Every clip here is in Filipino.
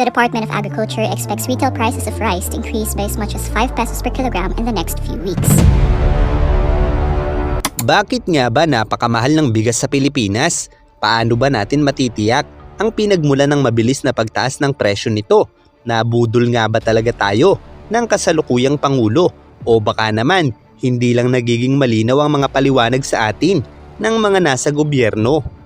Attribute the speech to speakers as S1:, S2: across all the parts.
S1: The Department of Agriculture expects retail prices of rice to increase by as much as 5 pesos per kilogram in the next few weeks.
S2: Bakit nga ba napakamahal ng bigas sa Pilipinas? Paano ba natin matitiyak ang pinagmula ng mabilis na pagtaas ng presyo nito? Nabudol nga ba talaga tayo ng kasalukuyang Pangulo? O baka naman, hindi lang nagiging malinaw ang mga paliwanag sa atin ng mga nasa gobyerno?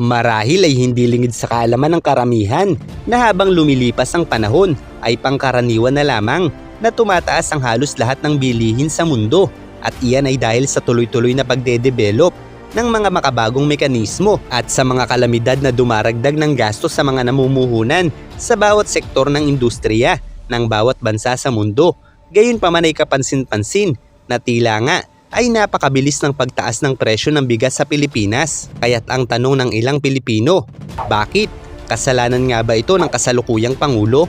S2: Marahil ay hindi lingid sa kaalaman ng karamihan na habang lumilipas ang panahon ay pangkaraniwan na lamang na tumataas ang halos lahat ng bilihin sa mundo at iyan ay dahil sa tuloy-tuloy na pagdedevelop ng mga makabagong mekanismo at sa mga kalamidad na dumaragdag ng gasto sa mga namumuhunan sa bawat sektor ng industriya ng bawat bansa sa mundo. Gayon pa man ay kapansin-pansin na tila nga ay napakabilis ng pagtaas ng presyo ng bigas sa Pilipinas. Kaya't ang tanong ng ilang Pilipino, bakit? Kasalanan nga ba ito ng kasalukuyang Pangulo?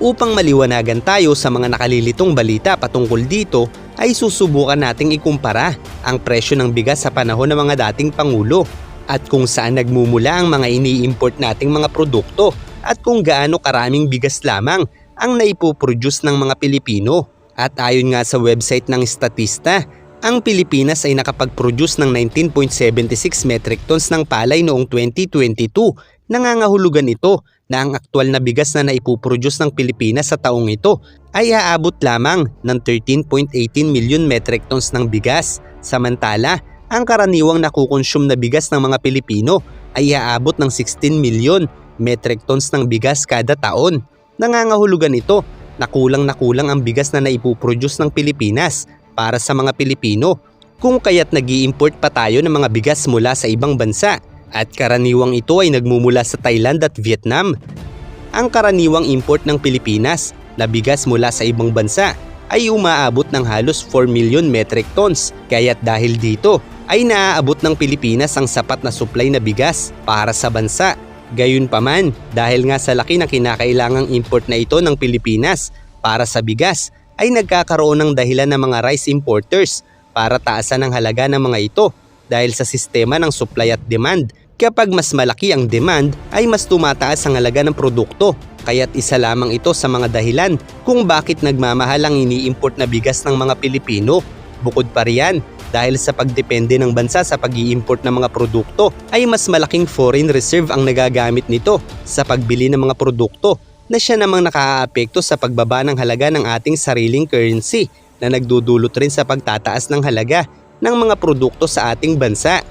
S2: Upang maliwanagan tayo sa mga nakalilitong balita patungkol dito, ay susubukan nating ikumpara ang presyo ng bigas sa panahon ng mga dating Pangulo at kung saan nagmumula ang mga ini-import nating mga produkto at kung gaano karaming bigas lamang ang naipoproduce ng mga Pilipino. At ayon nga sa website ng Statista, ang Pilipinas ay nakapag-produce ng 19.76 metric tons ng palay noong 2022. Nangangahulugan ito na ang aktwal na bigas na naipoproduce ng Pilipinas sa taong ito ay aabot lamang ng 13.18 million metric tons ng bigas. Samantala, ang karaniwang nakukonsume na bigas ng mga Pilipino ay aabot ng 16 million metric tons ng bigas kada taon. Nangangahulugan ito na kulang na kulang ang bigas na naipoproduce ng Pilipinas para sa mga Pilipino kung kaya't nag import pa tayo ng mga bigas mula sa ibang bansa at karaniwang ito ay nagmumula sa Thailand at Vietnam. Ang karaniwang import ng Pilipinas na bigas mula sa ibang bansa ay umaabot ng halos 4 million metric tons kaya't dahil dito ay naaabot ng Pilipinas ang sapat na supply na bigas para sa bansa. Gayunpaman, dahil nga sa laki ng kinakailangang import na ito ng Pilipinas para sa bigas, ay nagkakaroon ng dahilan ng mga rice importers para taasan ang halaga ng mga ito dahil sa sistema ng supply at demand. Kapag mas malaki ang demand ay mas tumataas ang halaga ng produkto kaya't isa lamang ito sa mga dahilan kung bakit nagmamahal ang ini-import na bigas ng mga Pilipino. Bukod pa riyan, dahil sa pagdepende ng bansa sa pag import ng mga produkto ay mas malaking foreign reserve ang nagagamit nito sa pagbili ng mga produkto na siya namang nakaaapekto sa pagbaba ng halaga ng ating sariling currency na nagdudulot rin sa pagtataas ng halaga ng mga produkto sa ating bansa.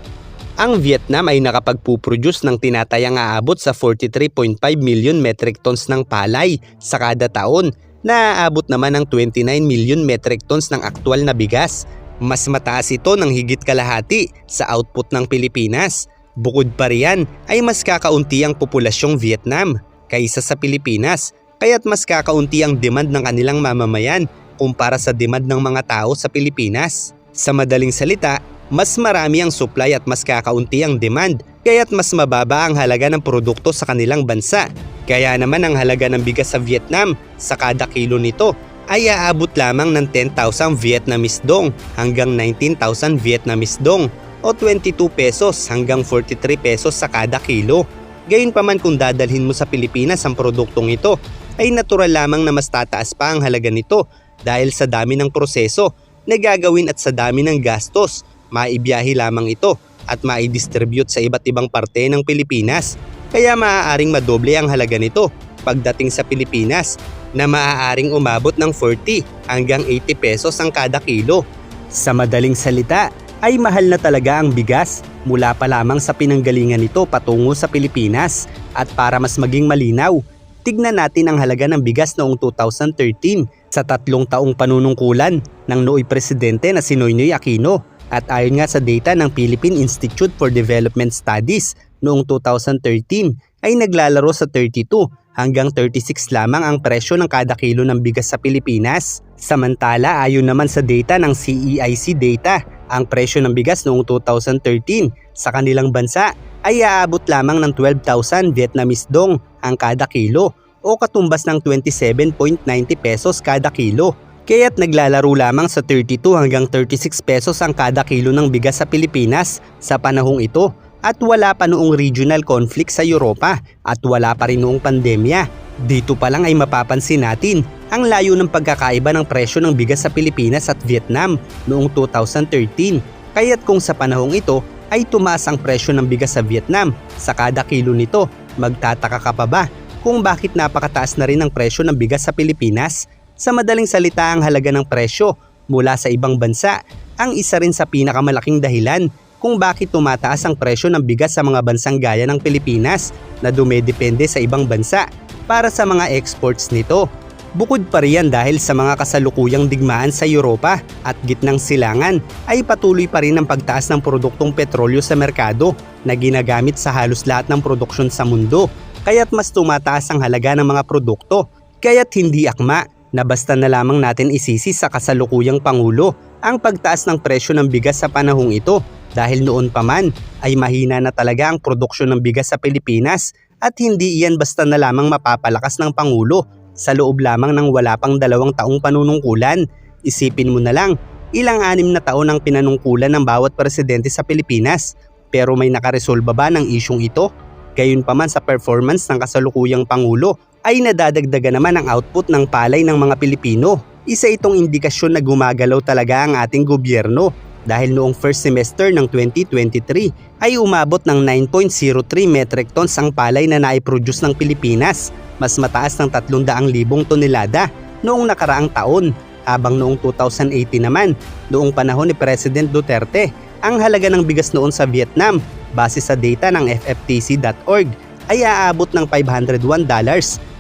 S2: Ang Vietnam ay nakapagpuproduce ng tinatayang aabot sa 43.5 million metric tons ng palay sa kada taon na aabot naman ng 29 million metric tons ng aktwal na bigas. Mas mataas ito ng higit kalahati sa output ng Pilipinas. Bukod pa riyan ay mas kakaunti ang populasyong Vietnam kaysa sa Pilipinas kaya't mas kakaunti ang demand ng kanilang mamamayan kumpara sa demand ng mga tao sa Pilipinas. Sa madaling salita, mas marami ang supply at mas kakaunti ang demand kaya't mas mababa ang halaga ng produkto sa kanilang bansa. Kaya naman ang halaga ng bigas sa Vietnam sa kada kilo nito ay aabot lamang ng 10,000 Vietnamese dong hanggang 19,000 Vietnamese dong o 22 pesos hanggang 43 pesos sa kada kilo. Gayunpaman kung dadalhin mo sa Pilipinas ang produktong ito, ay natural lamang na mas tataas pa ang halaga nito dahil sa dami ng proseso na gagawin at sa dami ng gastos. Maibiyahe lamang ito at maidistribute sa iba't ibang parte ng Pilipinas. Kaya maaaring madoble ang halaga nito pagdating sa Pilipinas na maaaring umabot ng 40 hanggang 80 pesos ang kada kilo. Sa madaling salita, ay mahal na talaga ang bigas mula pa lamang sa pinanggalingan nito patungo sa Pilipinas. At para mas maging malinaw, tignan natin ang halaga ng bigas noong 2013 sa tatlong taong panunungkulan ng nooy presidente na si Noynoy Aquino. At ayon nga sa data ng Philippine Institute for Development Studies noong 2013 ay naglalaro sa 32 hanggang 36 lamang ang presyo ng kada kilo ng bigas sa Pilipinas. Samantala ayon naman sa data ng CEIC data, ang presyo ng bigas noong 2013 sa kanilang bansa ay aabot lamang ng 12,000 Vietnamese dong ang kada kilo o katumbas ng 27.90 pesos kada kilo. Kaya't naglalaro lamang sa 32 hanggang 36 pesos ang kada kilo ng bigas sa Pilipinas sa panahong ito at wala pa noong regional conflict sa Europa at wala pa rin noong pandemya. Dito pa lang ay mapapansin natin ang layo ng pagkakaiba ng presyo ng bigas sa Pilipinas at Vietnam noong 2013. Kaya't kung sa panahong ito ay tumaas ang presyo ng bigas sa Vietnam sa kada kilo nito, magtataka ka pa ba kung bakit napakataas na rin ang presyo ng bigas sa Pilipinas? Sa madaling salita ang halaga ng presyo mula sa ibang bansa ang isa rin sa pinakamalaking dahilan kung bakit tumataas ang presyo ng bigas sa mga bansang gaya ng Pilipinas na dumedepende sa ibang bansa para sa mga exports nito. Bukod pa riyan dahil sa mga kasalukuyang digmaan sa Europa at gitnang silangan ay patuloy pa rin ang pagtaas ng produktong petrolyo sa merkado na ginagamit sa halos lahat ng produksyon sa mundo. Kaya't mas tumataas ang halaga ng mga produkto. Kaya't hindi akma na basta na lamang natin isisi sa kasalukuyang Pangulo ang pagtaas ng presyo ng bigas sa panahong ito. Dahil noon pa man ay mahina na talaga ang produksyon ng bigas sa Pilipinas at hindi iyan basta na lamang mapapalakas ng Pangulo sa loob lamang ng wala pang dalawang taong panunungkulan. Isipin mo na lang, ilang anim na taon ang pinanungkulan ng bawat presidente sa Pilipinas pero may nakaresolba ba ng isyong ito? Gayunpaman sa performance ng kasalukuyang Pangulo ay nadadagdagan naman ang output ng palay ng mga Pilipino. Isa itong indikasyon na gumagalaw talaga ang ating gobyerno dahil noong first semester ng 2023 ay umabot ng 9.03 metric tons ang palay na naiproduce ng Pilipinas, mas mataas ng 300,000 tonelada noong nakaraang taon. Habang noong 2018 naman, noong panahon ni President Duterte, ang halaga ng bigas noon sa Vietnam base sa data ng FFTC.org ay aabot ng $501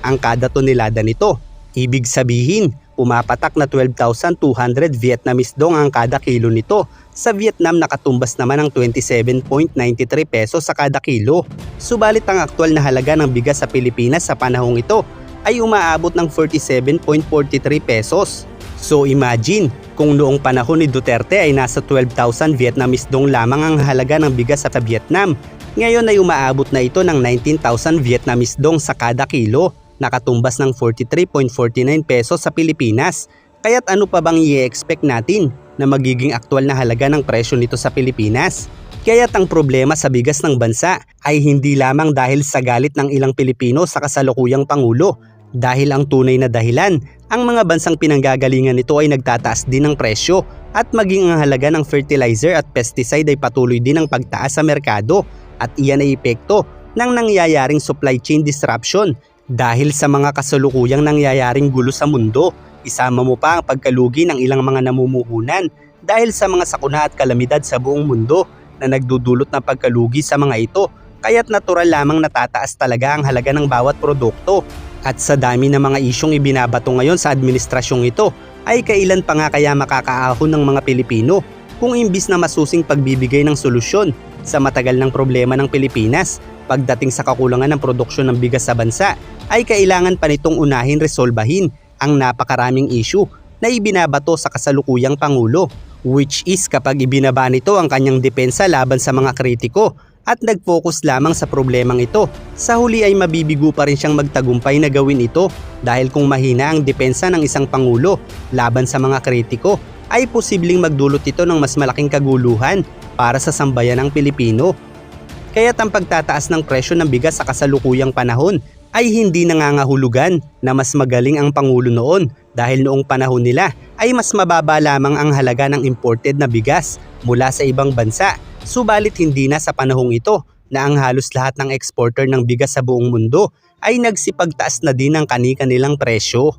S2: ang kada tonelada nito. Ibig sabihin, pumapatak na 12,200 Vietnamese dong ang kada kilo nito. Sa Vietnam nakatumbas naman ng 27.93 pesos sa kada kilo. Subalit ang aktual na halaga ng bigas sa Pilipinas sa panahong ito ay umaabot ng 47.43 pesos. So imagine, kung noong panahon ni Duterte ay nasa 12,000 Vietnamese dong lamang ang halaga ng bigas sa Vietnam, ngayon ay umaabot na ito ng 19,000 Vietnamese dong sa kada kilo, nakatumbas ng 43.49 pesos sa Pilipinas. Kaya't ano pa bang i-expect natin na magiging aktual na halaga ng presyo nito sa Pilipinas? Kaya't ang problema sa bigas ng bansa ay hindi lamang dahil sa galit ng ilang Pilipino sa kasalukuyang Pangulo, dahil ang tunay na dahilan, ang mga bansang pinanggagalingan nito ay nagtataas din ng presyo at maging ang halaga ng fertilizer at pesticide ay patuloy din ang pagtaas sa merkado at iyan ay epekto ng nangyayaring supply chain disruption dahil sa mga kasalukuyang nangyayaring gulo sa mundo. Isama mo pa ang pagkalugi ng ilang mga namumuhunan dahil sa mga sakuna at kalamidad sa buong mundo na nagdudulot ng pagkalugi sa mga ito kaya't natural lamang natataas talaga ang halaga ng bawat produkto. At sa dami ng mga isyong ibinabato ngayon sa administrasyong ito, ay kailan pa nga kaya makakaahon ng mga Pilipino kung imbis na masusing pagbibigay ng solusyon sa matagal ng problema ng Pilipinas pagdating sa kakulangan ng produksyon ng bigas sa bansa, ay kailangan pa nitong unahin resolbahin ang napakaraming issue na ibinabato sa kasalukuyang Pangulo which is kapag ibinaba nito ang kanyang depensa laban sa mga kritiko at nag-focus lamang sa problemang ito. Sa huli ay mabibigo pa rin siyang magtagumpay na gawin ito dahil kung mahina ang depensa ng isang pangulo laban sa mga kritiko ay posibleng magdulot ito ng mas malaking kaguluhan para sa sambayan ng Pilipino. Kaya't ang pagtataas ng presyo ng bigas sa kasalukuyang panahon ay hindi nangangahulugan na mas magaling ang Pangulo noon dahil noong panahon nila ay mas mababa lamang ang halaga ng imported na bigas mula sa ibang bansa Subalit hindi na sa panahong ito na ang halos lahat ng exporter ng bigas sa buong mundo ay nagsipagtaas na din ng kani-kanilang presyo.